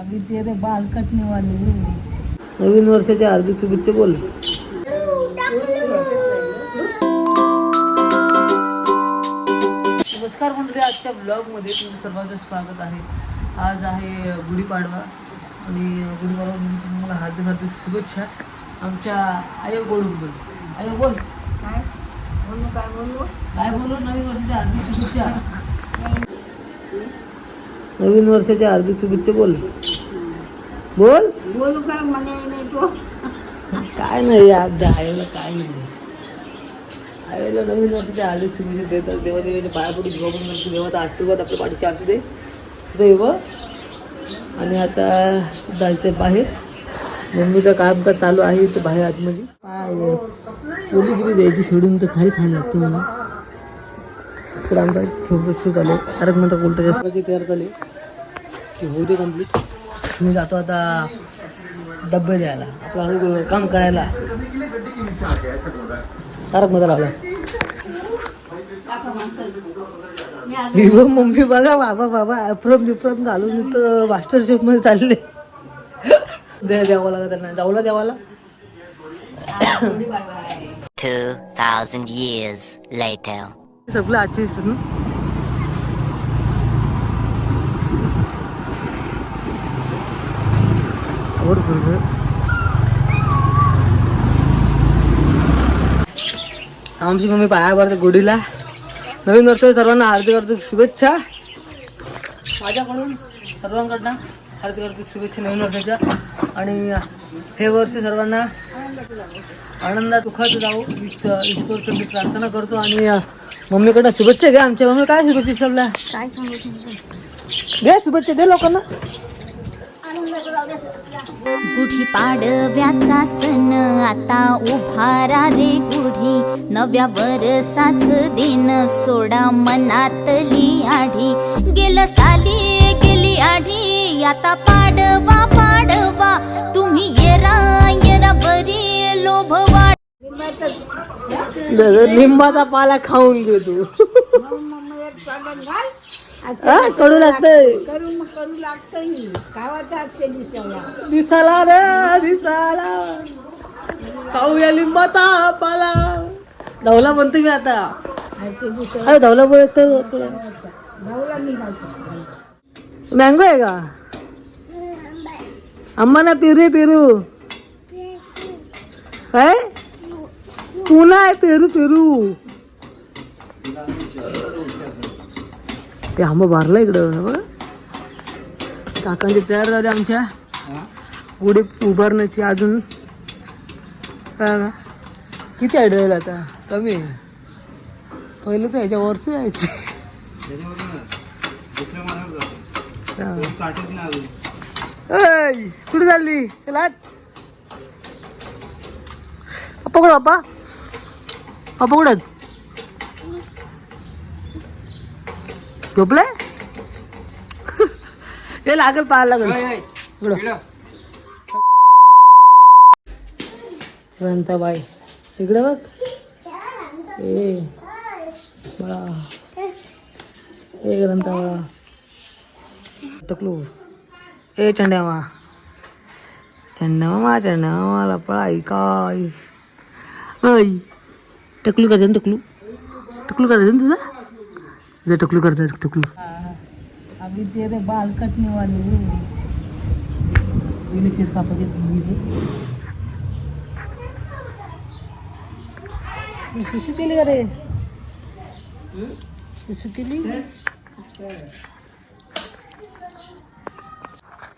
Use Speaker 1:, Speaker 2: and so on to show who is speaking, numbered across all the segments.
Speaker 1: अभी ते ते बाल कटने वाले
Speaker 2: नवीन वर्षाच्या हार्दिक शुभेच्छा बोल. नमस्कार मंडळी आजच्या ब्लॉगमध्ये तुमचं सर्वांचं स्वागत आहे. आज आहे गुढीपाडवा आणि गुढीपाडवा निमित्त तुम्हाला हार्दिक हार्दिक शुभेच्छा. आमच्या आयोकडून बोल आयो बोल.
Speaker 1: काय? बोलू काय बोलू?
Speaker 2: काय बोलू? नवीन वर्षाच्या हार्दिक शुभेच्छा. नवीन वर्षाच्या हार्दिक शुभेच्छा बोल. बोल.
Speaker 1: बोलू काय नाही तो.
Speaker 2: काय नाही आज आईला काय नाही. आईला नवीन वर्षाच्या हार्दिक शुभेच्छा देतात देवा देवाच्या पाया पडून जेव्हा पण म्हणतो देवाचा आशीर्वाद आपल्या पाठीशी असू दे. दैव. आणि आता जायचं बाहेर. मम्मीचं काम का चालू आहे तर बाहेर आतमध्ये. काय पोलीगिरी द्यायची सोडून तर खाली खायला लागते म्हणून तर आमचा छोटं शूट आले तारक म्हणता कोणत्या तयार झाले ते होऊ दे कंप्लीट मी जातो आता डब्बे द्यायला. आपला काम करायला. तारक ही बघ मम्मी बघा बाबा बाबा अप्रम बिप्रम घालून इथं मास्टर शेफमध्ये चालले. द्या द्यावं लागत त्यांना. जाऊला द्यावाला
Speaker 3: 2,000 years later.
Speaker 2: सगळं आजची आमची मम्मी पाया पडते गुढीला नवीन वर्ष सर्वांना हार्दिक हार्दिक शुभेच्छा. माझ्याकडून सर्वांकडनं हार्दिक हार्दिक शुभेच्छा नवीन वर्षाच्या. आणि हे वर्ष सर्वांना आनंदात दुःखात जाऊ. ईश ईश्वर मी प्रार्थना करतो आणि मम्मीकडनं शुभेच्छा घ्या. आमच्या मम्मी काय शुभेच्छा
Speaker 1: काय सांगू सांगू
Speaker 2: घे शुभेच्छा दे लोकांना.
Speaker 4: गुढी पाडव्याचा सण आता उभारा रे गुढी. नव्या वरसाच दिन सोडा मनातली आढी. गेलं साली गेली आढी आता पाडवा पाडवा. तुम्ही येरा येरा बरी लोभ वाढ
Speaker 2: लिंबाचा पाला खाऊन घे तू. हा, कडू लागतंय.
Speaker 1: करू मग करू लागतं गावाचा असते दिसायला.
Speaker 2: दिसाला रे दिसाला. खाऊया लिंबाचा पाला. धावला म्हणतो मी आता.
Speaker 1: दिसायला.
Speaker 2: अरे धावला
Speaker 1: निघायचं.
Speaker 2: मँगो आहे का? अम्मा ना पेरू आहे, पेरू. काय पुन्हा आहे पेरू पेरू. ते आंबा भरला इकडं बघ. काकांचे तयार झाले आमच्या. गुढी उभारण्याची अजून? किती राहील आता? कमी. आहे. पहिलं तर ह्याच्या वरच यायची कुठे चालली? चला आत. पप्पा कुठं पप्पा पप्पा कुठं आहेत? झोपले हे लागेल पाहायला लागेल. शांताबाई इकडे बघ. ए बळा. ए ग्रंथा बळा टकलू ए चंड्यामा. चंड्यामा चंड्यामा लपळा काय. ऐ टकलू करायचं ना टकलू? टकलू करायचं ना तुझा? तुझा टकलू करता टकलू।
Speaker 1: अभी ते ते बाल कटने वाले पहिले केस कापायचे मुलीचे मी सुशी केली का रे सुशी केली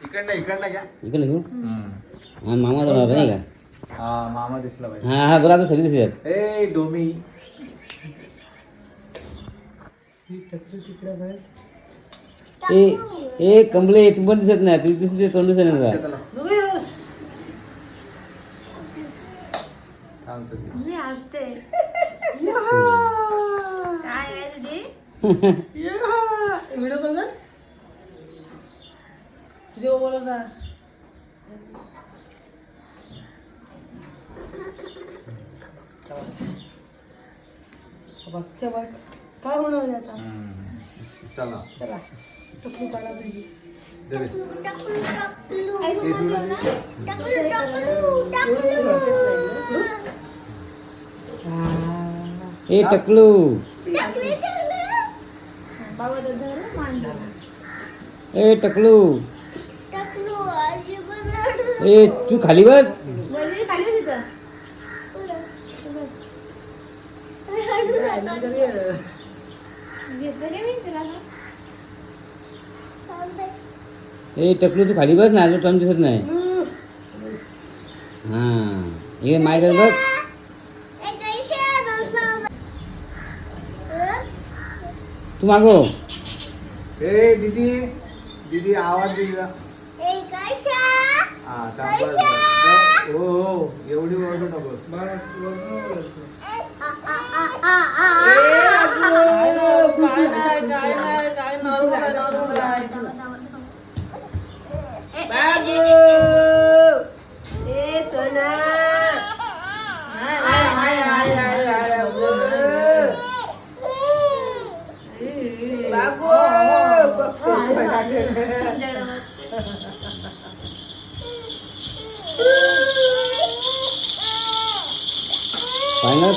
Speaker 5: इकडे घेऊ हा मामा जवळ नाही का
Speaker 6: हा मामा दिसला पाहिजे
Speaker 5: हा हा बरोबर सगळी दिसतात
Speaker 6: ए डोमी।
Speaker 5: ए ए कंबळे तू पण दिसत नाही तू दिसते तोंड दिसत नाही तुला.
Speaker 6: थांब सध्या.
Speaker 2: व्हिडिओ कॉल कर व्हिडिओ बोला ना. बघच्या बघ काय होणार आता?
Speaker 6: हम्म. चला.
Speaker 2: चला. टकलू काढा तुझी.
Speaker 5: ए टकलू ए टकलू ए तू खाली बस. ए टकलू तू खाली बस ना आलो टॉम दिसत नाही. हा. हे माझ्याकडे बघ. तू मागो
Speaker 6: ए दीदी. दीदी आवाज दे जरा. हा थांब, बस, बस. हो हो एवढी ओरडू नको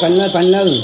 Speaker 5: கண்ணா கண்ணாது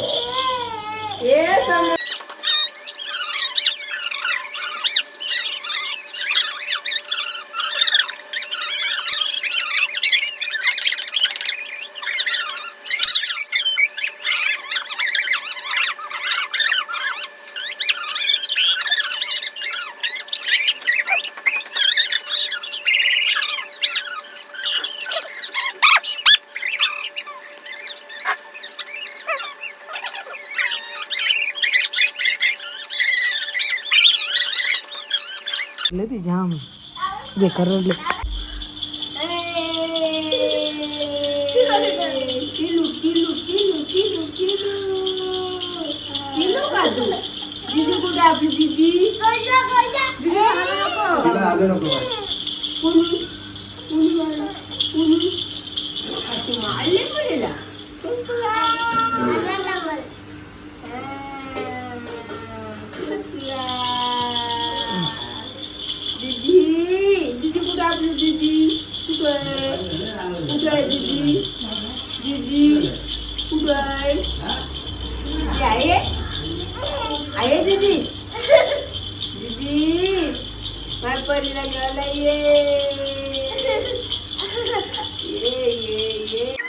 Speaker 2: लय ते जाम बेकार रडले
Speaker 1: दीदी कुठे आपली दीदी மலர்படிதங்களையே ஏ ஏ ஏ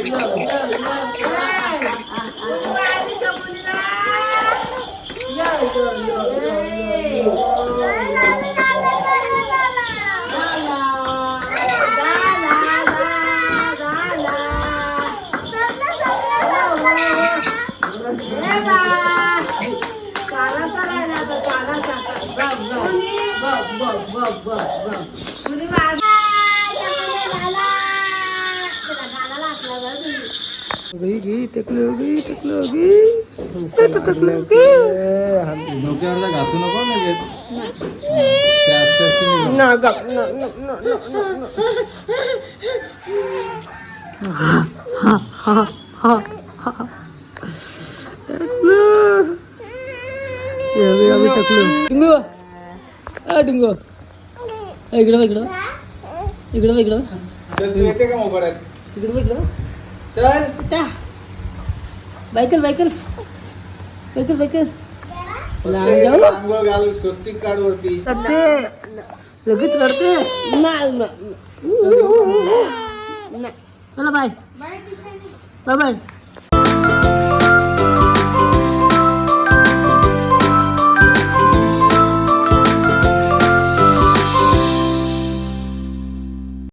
Speaker 1: माझ्या परीला घ्यायला ये ये ये ये
Speaker 2: गई गई टकलो गई टकलो गई टकलो गई
Speaker 6: डोक्यावरला घासू नको.
Speaker 2: ना हा हा हा हा डिंगो. डिंगो. इकडं इकडं. इकडं इकडं इकडं इकडं बघ.
Speaker 6: चल.
Speaker 2: बायकल बायकल. बायकल बायकल. लहान जाऊ.
Speaker 6: आंघोळ घाल स्वस्तिक काढ वरती.
Speaker 2: सत्य लगेच
Speaker 1: नाही. नाही.
Speaker 2: चला बाय. Bye bye.